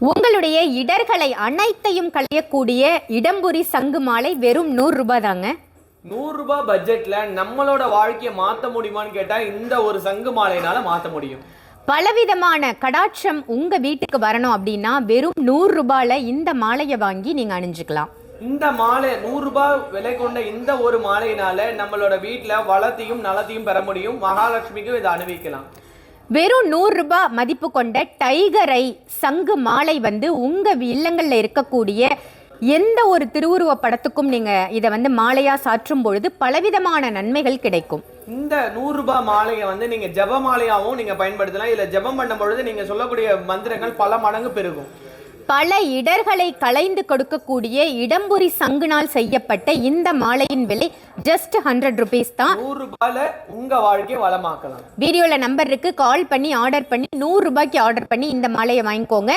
உங்களுடைய இடர்களை அனைத்தையும் களையக்கூடிய இடம்புரி சங்கு மாலை வெறும் நூறு ரூபாய் தாங்க. நூறு ரூபாய் பட்ஜெட்ல நம்மளோட வாழ்க்கையை மாத்த முடியுமான்னு கேட்டா இந்த ஒரு சங்கு மாலையினால மாத்த முடியும். பலவிதமான கடாட்சம் உங்க வீட்டுக்கு வரணும் அப்படின்னா வெறும் நூறு ரூபாயில இந்த மாலையை வாங்கி நீங்க அணிஞ்சுக்கலாம். இந்த மாலை நூறு ரூபாய் விலை கொண்ட இந்த ஒரு மாலையினால நம்மளோட வீட்ல வளத்தையும் நலத்தையும் பெற முடியும். மகாலட்சுமிக்கும் இதை அணிவிக்கலாம். வெறும் நூறுரூபா மதிப்பு கொண்ட டைகரை சங்கு மாலை வந்து உங்கள் இல்லங்களில் இருக்கக்கூடிய எந்த ஒரு திருவுருவ படத்துக்கும் நீங்கள் இதை வந்து மாலையாக சாற்றும் பொழுது பலவிதமான நன்மைகள் கிடைக்கும். இந்த நூறுரூபா மாலையை வந்து நீங்கள் ஜெப மாலையாகவும் நீங்கள் பயன்படுத்தலாம். இதில் ஜெபம் பண்ணும் பொழுது நீங்கள் சொல்லக்கூடிய மந்திரங்கள் பல மடங்கு பெருகும். பல இடர்களை களைந்து கொடுக்கக்கூடிய இடம்புரி சங்குனால் செய்யப்பட்ட இந்த மாலையின் விலை ஜஸ்ட் ஹண்ட்ரட் ருபீஸ் தான். நூறு ரூபாயில உங்க வாழ்க்கையை வளமாக்கலாம். வீடியோல நம்பர் இருக்கு. கால் பண்ணி ஆர்டர் பண்ணி நூறு ரூபாய்க்கு ஆர்டர் பண்ணி இந்த மாலையை வாங்கிக்கோங்க.